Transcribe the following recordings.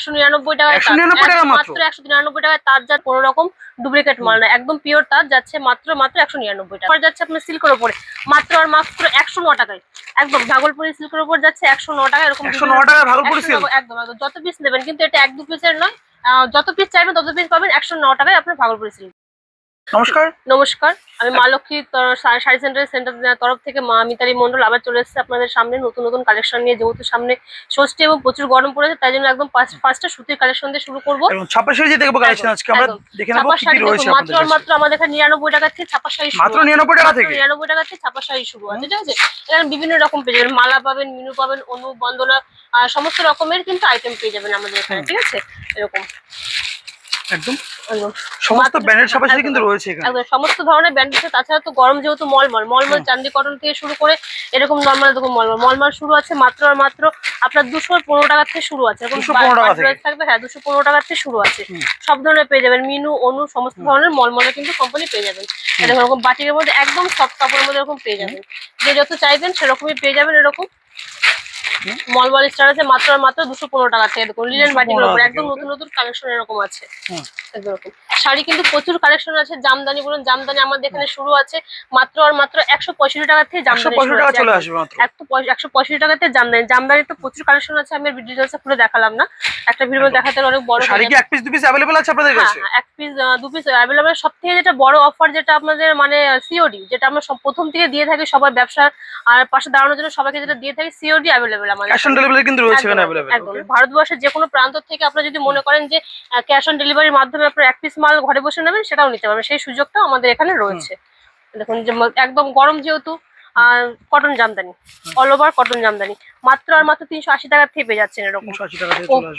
একশো নিরানব্বই টাকায় মাত্র? একশো নিরানব্বই টাকায় তার যা কোনো রকম ডুপ্লিকেট মাল না। একদম পিওর তার যাচ্ছে মাত্র মাত্র একশো নিরানব্বই টাকা। যাচ্ছে আপনার সিল্কের উপরে। মাত্র আর মাত্র একশো ন টাকায়। একদম ভাগলপুরি সিল্কের উপর যাচ্ছে একশো ন টাকা এরকম একদম একদম। যত পিস নেবেন কিন্তু এটা এক দু পিসের নয়। যত পিস চাইবেন তত পিস পাবেন একশো ন টাকায় আপনার ভাগলপুরি সিল্ক নমস্কার। নমস্কার আমি মা লক্ষ্মী শাড়ি সেন্টারের সেন্টার তরফ থেকে মা মিতালি মন্ডল আবার চলে এসেছে আপনাদের সামনে নতুন নতুন কালেকশন নিয়ে যেহেতু সামনে ষষ্ঠী এবং প্রচুর গরম পড়েছে তাই জন্য একদম ফার্স্টে সুতির কালেকশন দিয়ে শুরু করব। ছাপা শাড়ি দেখব কালেকশন আজকে আমরা দেখে নেব কি কি রয়েছে মাত্র। মাত্র আমাদের এখানে নিরানব্বই টাকা থেকে ছাপা শাড়ি মাত্র 99 টাকা থেকে? নিরানব্বই টাকা থেকে ছাপা শাড়ি শুরু আছে ঠিক আছে? এখানে বিভিন্ন রকম পেয়ে যাবেন মালা পাবেন মিনু পাবেন অনু বন্দনা সমস্ত রকমের কিন্তু আইটেম পেয়ে যাবেন আমাদের এখানে ঠিক আছে? এরকম। একদম। সমস্ত ব্র্যান্ডের ছাপা কিন্তু রয়েছে এখানে। সমস্ত ধরনের ব্যান্ড আছে। তাছাড়া তো গরম যেহেতু মলমল। মলমল। চান্দি কটন থেকে শুরু করে এরকম নর্মাল দেখুন মলমল। মলমল শুরু আছে মাত্র আর মাত্র আপনার দুশো পনেরো টাকা থেকে শুরু আছে। এরকম 215 টাকা থাকবে হ্যাঁ দুশো পনেরো টাকা থেকে শুরু আছে। সব ধরনের পেয়ে যাবেন। মিনু অনু সমস্ত ধরনের মলমলে কিন্তু কোম্পানি পেয়ে যাবেন। এরকম এরকম বাটিকের মধ্যে একদম সব কাপড়ের মধ্যে এরকম পেয়ে যাবেন। যে যত চাইবেন সেরকমই পেয়ে যাবেন এরকম। মলমল স্টার আছে মাত্র আর মাত্র দুশো পনেরো টাকা থেকে দেখুন লিলেন 215 বাটিকের উপর। একদম নতুন নতুন কালেকশন এরকম আছে। একদম শাড়ি কিন্তু প্রচুর কালেকশন আছে জামদানি বলুন জামদানি আমাদের এখানে শুরু আছে মাত্র আর মাত্র একশো পঁয়ষট্টি টাকা থেকে একশো পঁয়ষট্টি টাকা টাকাতে জামদানি। জামদানি তো প্রচুর কালেকশন আছে আমি ডিটেলসে খুলে দেখালাম না। একটা ভিডিও দেখাতে অনেক বড় শাড়ি কি এক পিস দু পিস অ্যাভেলেবেল আছে আপনাদের হ্যাঁ, কাছে? হ্যাঁ, এক পিস দু পিস অ্যাভেলেবেল সব থেকে যেটা বড় অফার যেটা আপনাদের মানে সিওডি যেটা আমরা সব প্রথম থেকে দিয়ে থাকি সবার ব্যবসা আর পাশে দাঁড়ানোর জন্য সবাইকে যেটা দিয়ে থাকি সিওডি অ্যাভেলেবেল আমাদের ক্যাশ অন ডেলিভারি কিন্তু রয়েছে এখানে অ্যাভেলেবেল একদম। ভারতবর্ষের যে কোনো প্রান্ত থেকে আপনারা যদি মনে করেন যে ক্যাশ অন ডেলিভারির মাধ্যমে আপনার এক পিস মাল ঘরে বসে নেবেন সেটাও নিতে পারবেন। সেই সুযোগটাও আমাদের এখানে রয়েছে। দেখুন যে একদম গরম যেহেতু cotton Jamdani all over cotton Jamdani. মাত্র আর মাত্র তিনশো আশি টাকা থেকে পেয়ে যাচ্ছেন এরকম।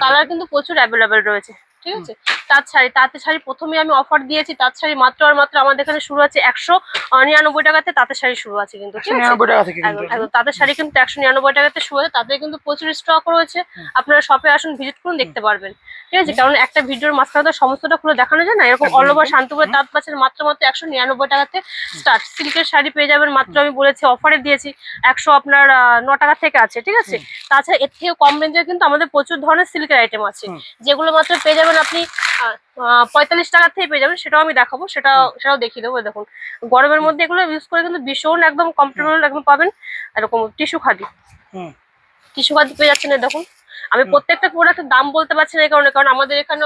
কালার কিন্তু প্রচুর অ্যাভেলেবেল রয়েছে। ঠিক আছে? তাঁত শাড়ি তাঁতের শাড়ি প্রথমে আমি অফার দিয়েছি তাঁত শাড়ি মাত্র আর মাত্র আমাদের এখানে শুরু আছে একশো নিরানব্বই টাকাতে তাঁতের শাড়ি শুরু আছে কিন্তু তাদের শাড়ি কিন্তু একশো নিরানব্বই টাকাতে শুরু আছে তাতে কিন্তু প্রচুর স্টক রয়েছে আপনারা শপে আসুন ভিজিট করুন দেখতে পারবেন ঠিক আছে? কারণ একটা ভিডিওর মাঝখানে তো সমস্তটা খুলে দেখানো যায় না? এরকম অল ওভার শান্তিপুরে তাঁত পাচ্ছেন মাত্র মাত্র একশো নিরানব্বই টাকাতে স্টার্ট সিল্কের শাড়ি পেয়ে যাবেন মাত্র আমি বলেছি অফারে দিয়েছি একশো আপনার ন টাকা থেকে আছে ঠিক আছে? তাছাড়া এর থেকে কম রেঞ্জের কিন্তু আমাদের প্রচুর ধরনের সিল্কের আইটেম আছে যেগুলো মাত্র পেয়ে যাবেন আপনি আহ, আহ, পঁয়তাল্লিশ টাকার থেকে পেয়ে যাবেন সেটাও আমি দেখাবো সেটা সেটাও দেখিয়ে দেবো দেখুন। গরমের মধ্যে এগুলো ইউজ করে কিন্তু ভীষণ একদম কমফোর্টেবল একদম পাবেন এরকম টিস্যু খাদি হুম। টিস্যু খাদি পেয়ে যাচ্ছেন দেখুন। আমি প্রত্যেকটা প্রোডাক্টের দাম বলতে পারছি না এই কারণে কারণ আমাদের এখানে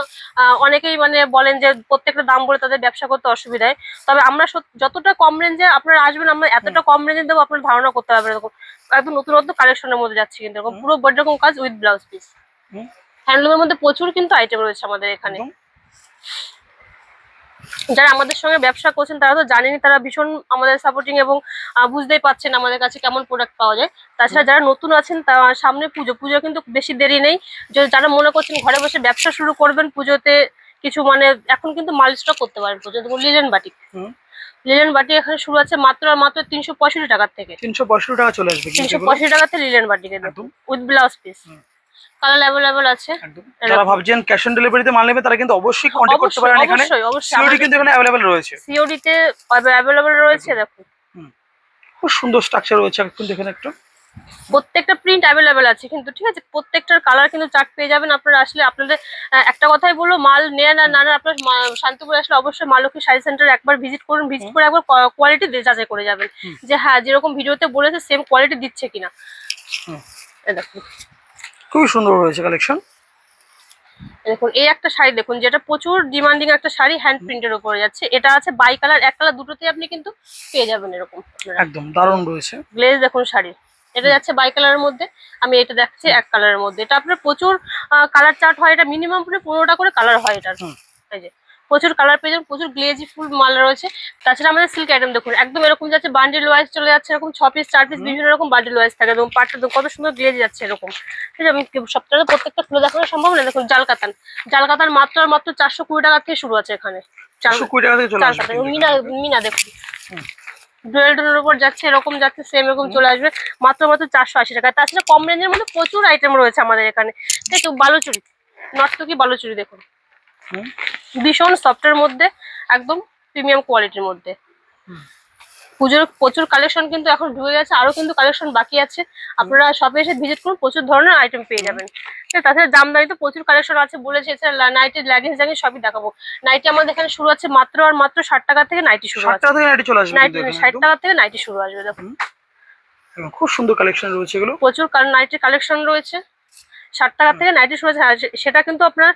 অনেকেই মানে বলেন যে প্রত্যেকটা দাম বলে তাদের ব্যবসা করতে অসুবিধা হয় তবে আমরা যতটা কম রেঞ্জে আপনারা আসবেন আমরা এতটা কম রেঞ্জে দেবো আপনার ধারণা করতে পারবেন এরকম একদম নতুন নতুন কালেকশনের মধ্যে যাচ্ছে কিন্তু এরকম পুরো বড় রকম কাজ উইথ ব্লাউজ পিস। হ্যান্ডলুমের মধ্যে প্রচুর কিন্তু আইটেম রয়েছে আমাদের এখানে। যারা আমাদের সঙ্গে ব্যবসা করছেন তারা তো জানেনই তারা ভীষণ আমাদের সাপোর্টিং এবং বুঝতেই পাচ্ছেন আমাদের কাছে কেমন প্রোডাক্ট পাওয়া যায়। তাছাড়া যারা নতুন আছেন তা সামনে পুজো পুজো কিন্তু বেশি দেরি নেই। যারা মনে করছেন ঘরে বসে ব্যবসা শুরু করবেন পুজোতে কিছু মানে এখন কিন্তু মাল স্টক করতে পারেন পুজো দেখুন লিলেন বাটি লিলেন বাটি এখানে শুরু আছে মাত্র আর মাত্র তিনশো পঁয়ষট্টি টাকার থেকে। তিনশো পঁয়ষট্টি টাকা চলে আসবে তিনশো। পঁয়ষট্টি টাকাতে লিলেন বাটিকে দেখুন with blouse piece. Colour available আছে। যারা ভাবছেন ক্যাশ অন ডেলিভারিতে মাল নেবে তারা কিন্তু অবশ্যই কন্ট্যাক্ট করতে পারেন এখানে। অবশ্যই কিন্তু এখানে অ্যাভেলেবেল রয়েছে। সিওডি তে অ্যাভেলেবেল রয়েছে দেখুন। খুব সুন্দর স্ট্রাকচার রয়েছে এখন দেখেন একটু। প্রত্যেকটা প্রিন্ট অ্যাভেলেবেল আছে কিন্তু ঠিক আছে প্রত্যেকটার কালার কিন্তু চার্ট পেয়ে যাবেন। আপনারা আসলে আপনাদের একটা কথাই বলব মাল নেন আর না নেন আপনার শান্তিপুরে আসলে অবশ্যই মালকী শাড়ি সেন্টার একবার ভিজিট করুন ভিজিট করে একবার কোয়ালিটি যাচাই করে যাবেন। যে হ্যাঁ যেরকম ভিডিওতে বলেছে সেম কোয়ালিটি দিচ্ছে কিনা। দেখুন। খুবই সুন্দর রয়েছে কালেকশন দেখুন এই একটা শাড়ি দেখুন যেটা প্রচুর ডিমান্ডিং একটা শাড়ি হ্যান্ড প্রিন্টের উপরে যাচ্ছে। এটা আছে বাই কালার এক কালার দুটোতেই আপনি কিন্তু পেয়ে যাবেন এরকম। একদম দারুণ রয়েছে। গ্লেজ দেখুন শাড়ি এটা যাচ্ছে বাই কালারের মধ্যে আমি এটা দেখছি এক কালারের মধ্যে। এটা আপনার প্রচুর কালার চার্ট হয় এটা মিনিমাম পুরো পনেরোটা করে কালার হয় এটার। এই যে প্রচুর কালার পেয়ে যাবেন প্রচুর গ্লেজি ফুল মাল রয়েছে। তাছাড়া আমাদের সিল্ক আইটেম দেখুন একদম এরকম যাচ্ছে বান্ডিল ওয়াইজ চলে যাচ্ছে এরকম ছ পিস চার পিস বিভিন্ন রকম বান্ডিল ওয়াইজ থাকে। এবং পাটটা কত সুন্দর গ্লেজ যাচ্ছে এরকম। ঠিক আছে আমি কি- সপ্তাহে প্রত্যেকটা খুলে দেখানো সম্ভব না? দেখুন জালকাতান। জালকাতান মাত্র আর মাত্র চারশো কুড়ি টাকা থেকে শুরু আছে এখানে। চারশো কুড়ি টাকা থেকে মিনা মিনা দেখুন। উপর যাচ্ছে এরকম যাচ্ছে সেম এরকম চলে আসবে। মাত্র মাত্র চারশো আশি টাকা। তাছাড়া কম রেঞ্জের মধ্যে প্রচুর আইটেম রয়েছে আমাদের এখানে। দেখুন বালুচুরি। নর্তকি বালুচুরি দেখুন। ভীষণ সফটের মধ্যে একদম প্রিমিয়াম কোয়ালিটির মধ্যে। পুজোর প্রচুর কালেকশন কিন্তু এখন ঢুকে গেছে আরও কিন্তু কালেকশন বাকি আছে। আপনারা শপে এসে ভিজিট করুন প্রচুর ধরনের আইটেম পেয়ে যাবেন। তাছাড়া জামদানি তো প্রচুর কালেকশন আছে বলেছে এছাড়া নাইটি লেগিংস জাগিংস সবই দেখাবো। নাইটি আমাদের এখানে শুরু আছে মাত্র আর মাত্র ষাট টাকা থেকে নাইটি শুরু আছে। নাইটি ষাট। টাকা থেকে নাইটি শুরু আসবে দেখুন। খুব সুন্দর কালেকশন রয়েছে এগুলো। প্রচুর নাইটির কালেকশন রয়েছে। ষাট টাকা থেকে নাইটি শুরু আছে সেটা কিন্তু আপনার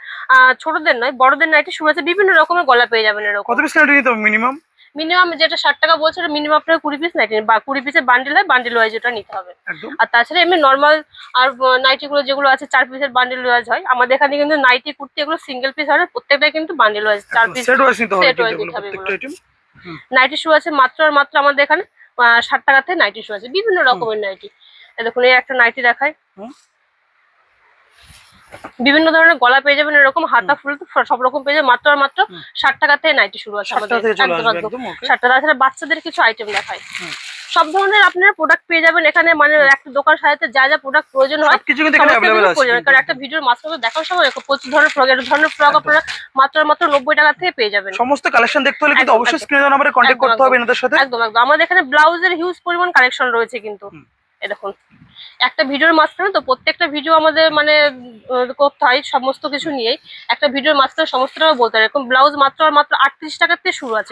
ছোটদের নয় বড়দের নাইটি শুরু আছে বিভিন্ন রকমের গলা পেয়ে যাবেন এরকম। কত পিস নাইটি নিতে হবে মিনিমাম মিনিমাম যেটা ষাট টাকা বলছে মিনিমাম আপনার কুড়ি পিস নাইটি বা কুড়ি পিসের বান্ডেল হয় বান্ডেল ওয়াইজ ওটা নিতে হবে। আর তাছাড়া এমনি নর্মাল আর নাইটি গুলো যেগুলো আছে চার পিসের বান্ডেল ওয়াইজ হয়। আমাদের এখানে কিন্তু নাইটি কুর্তি এগুলো সিঙ্গেল পিস হয় না, প্রত্যেকটাই কিন্তু বান্ডেল ওয়াইজ চার পিস সেট ওয়াইজ নিতে হবে প্রত্যেকটা নাইটি শু আছে মাত্র আর মাত্র আমাদের এখানে ষাট টাকা থেকে নাইটি শু আছে বিভিন্ন রকমের নাইটি দেখুন এই একটা নাইটি দেখায়। বিভিন্ন ধরনের গলা পেয়ে যাবেন এরকম হাতা ফুল সব রকম পেয়ে যাবেন। মাত্র আর মাত্র ষাট টাকা থেকে নাইটি শুরু আছে ষাট আমাদের। টাকা ষাট তাছাড়া বাচ্চাদের কিছু আইটেম দেখায় সব ধরনের আপনারা প্রোডাক্ট পেয়ে যাবেন এখানে মানে একটা দোকান সাজাতে যা যা প্রোডাক্ট প্রয়োজন হয় কিছু কারণ একটা ভিডিওর মাঝখানে দেখার সময় প্রচুর ধরনের ফ্রক এক ধরনের ফ্রক আপনারা মাত্র মাত্র নব্বই টাকা থেকে পেয়ে যাবেন। সমস্ত কালেকশন দেখতে হলে কিন্তু অবশ্যই। স্ক্রিনে নাম্বারে কন্ট্যাক্ট করতে হবে এনাদের সাথে। একদম একদম। আমাদের এখানে ব্লাউজের হিউজ পরিমাণ কালেকশন রয়েছে কিন্তু। এ দেখুন একটা ভিডিওর মাঝখানে তো প্রত্যেকটা ভিডিও আমাদের মানে করতে হয় সমস্ত কিছু নিয়েই একটা ভিডিওর মাঝখানে সমস্তটা বলতে হয়। এরকম ব্লাউজ মাত্র আর মাত্র আটত্রিশ টাকার থেকে শুরু আছে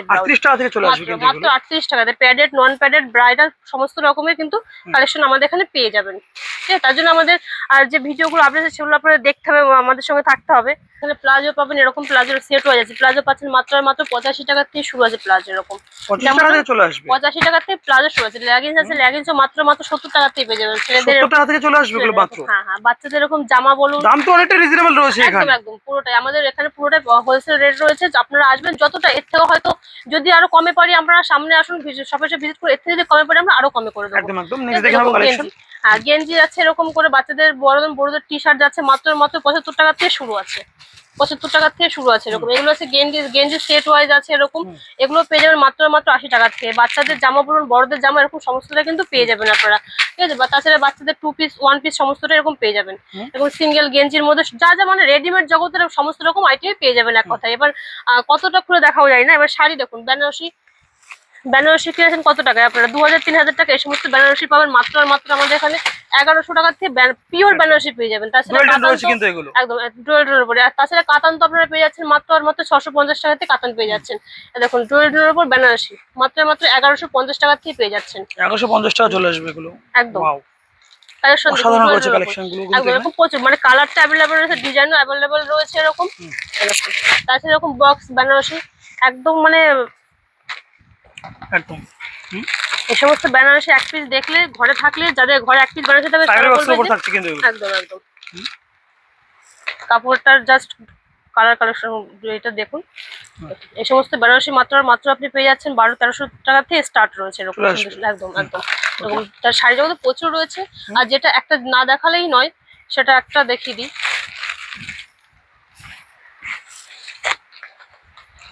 মাত্র আটত্রিশ টাকাতে। প্যাডেড নন প্যাডেড ব্রাইডাল সমস্ত রকমের কিন্তু কালেকশন আমাদের এখানে পেয়ে যাবেন। ঠিক আছে? তার জন্য আমাদের আর যে ভিডিওগুলো আছে সেগুলো আপনাদের দেখতে হবে আমাদের সঙ্গে থাকতে হবে। এখানে প্লাজো পাবেন এরকম প্লাজোর সেট হয়ে যাচ্ছে প্লাজো পাচ্ছেন মাত্র আর মাত্র পঁচাশি টাকা থেকে শুরু আছে প্লাজো এরকম। পঁচিশ টাকা থেকে প্লাজো শুরু আছে। লেগিংস আছে লেগিংসও মাত্র মাত্র সত্তর পেয়ে যাবেন। ছেলেদের সত্তর টাকা থেকে চলে আসবে এগুলো মাত্র। হ্যাঁ হ্যাঁ বাচ্চাদের এরকম জামা বলুন। দাম তো অনেকটা রিজনেবল রয়েছে এখানে। একদম পুরোটাই। আমাদের এখানে পুরোটাই হোলসেল রেট রয়েছে। আপনারা আসবেন যতটা এর থেকে হয়তো যদি আরও কমে পারি আমরা সামনে আসুন শপে ভিজিট করে এর থেকে যদি কমে পারি আমরা আরও কমে করে দেবো। একদম একদম। নেক্সট দেখে কালেকশন হ্যাঁ গেঞ্জি যাচ্ছে এরকম করে বাচ্চাদের বড়দের বড়দের টি শার্ট যাচ্ছে মাত্র মাত্র পঁচাত্তর টাকা থেকে শুরু আছে। পঁচাত্তর টাকা থেকে শুরু আছে এরকম। এগুলো আছে গেঞ্জি গেঞ্জি সেট ওয়াইজ আছে এরকম। এগুলো পেয়ে যাবেন মাত্র মাত্র আশি টাকা থেকে। বাচ্চাদের জামা বলুন বড়দের জামা এরকম সমস্তটা কিন্তু পেয়ে যাবেন আপনারা। ঠিক আছে? বা তাছাড়া বাচ্চাদের টু পিস ওয়ান পিস সমস্তটা এরকম পেয়ে যাবেন। এবং সিঙ্গেল গেঞ্জির মধ্যে যা যা মানে রেডিমেড জগতের সমস্ত রকম আইটেম পেয়ে যাবেন এক কথায়। এবার কতটা খুলে দেখাও যায় না? এবার শাড়ি দেখুন বেনারসি বেনারসি কিনেছেন কত টাকায়? আপনারা দু হাজার তিন হাজার টাকা এই সমস্ত বেনারসি পাবেন মাত্র আর মাত্র আমাদের এখানে এগারোশো টাকার থেকে পিওর বেনারসি পেয়ে যাবেন। তাছাড়া একদম ডুয়েল ডুয়েল উপরে। আর তাছাড়া কাতান তো আপনারা পেয়ে যাচ্ছেন মাত্র আর মাত্র ছশো পঞ্চাশ টাকা থেকে কাতান পেয়ে যাচ্ছেন। দেখুন ডুয়েল উপর বেনারসি। মাত্র মাত্র এগারোশো পঞ্চাশ টাকা থেকে পেয়ে যাচ্ছেন। এগারোশো পঞ্চাশ টাকা চলে আসবে এগুলো। একদম। অসাধারণ রয়েছে কালেকশন একদম এরকম প্রচুর। মানে কালারটা অ্যাভেলেবেল রয়েছে ডিজাইনও অ্যাভেলেবেল রয়েছে এরকম। এরকম। তাছাড়া এরকম বক্স বেনারসি। একদম মানে একদম। এই সমস্ত বেনারসি এক পিস দেখলে ঘরে থাকলে যাদের ঘরে এক পিস বেনারসি এগুলো। একদম একদম। কাপড়টার জাস্ট কালার কালেকশন এটা দেখুন। হুম। এই সমস্ত বেনারসি মাত্র মাত্র আপনি পেয়ে যাচ্ছেন বারো তেরোশো টাকা থেকে স্টার্ট রয়েছে এরকম। একদম একদম। এরকম তার শাড়ি জগতে প্রচুর রয়েছে। আর যেটা একটা না দেখালেই নয় সেটা একটা দেখিয়ে দিই।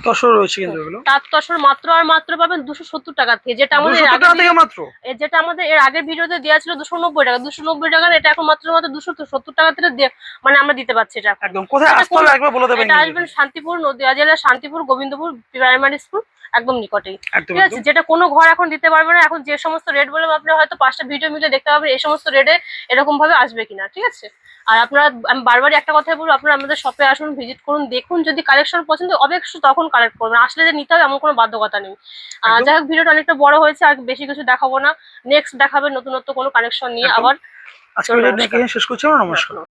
তসর রয়েছে কিন্তু এগুলো? তার তসর মাত্র আর মাত্র পাবেন দুশো সত্তর টাকা থেকে যেটা আমাদের থেকে মাত্র? যেটা আমাদের এর আগের ভিডিওতে দেওয়া ছিল দুশো নব্বই টাকা। দুশো নব্বই টাকার এটা এখন মাত্র মাত্র দুশো সত্তর টাকা থেকে মানে আমরা দিতে পারছি এটা। একদম। কোথায়? আসতে হবে একবার বলে দেবেন এটা আসবেন শান্তিপুর নদীয়া জেলার শান্তিপুর গোবিন্দপুর প্রাইমারি স্কুল একদম নিকটেই। ঠিক আছে? যেটা কোনো ঘর এখন দিতে পারবে না এখন যে সমস্ত রেট বলে আপনি হয়তো পাঁচটা ভিডিও মিলে দেখতে পাবেন এই সমস্ত রেটে এরকম ভাবে আসবে কিনা ঠিক আছে? আর আপনারা আমি বারবারই একটা কথাই বলব আপনারা আমাদের শপে আসুন ভিজিট করুন দেখুন যদি কালেকশন পছন্দ হয়, অবশ্যই তখন কালেক্ট করবেন আসলে যে নিতে হবে এমন কোনো বাধ্যকতা নেই। যাই হোক ভিডিওটা অনেকটা বড় হয়েছে আর বেশি কিছু দেখাবো না। নেক্সট দেখাবে নতুনত্ব কোনো কালেকশন নিয়ে আবার। শেষ করছি আমরা নমস্কার।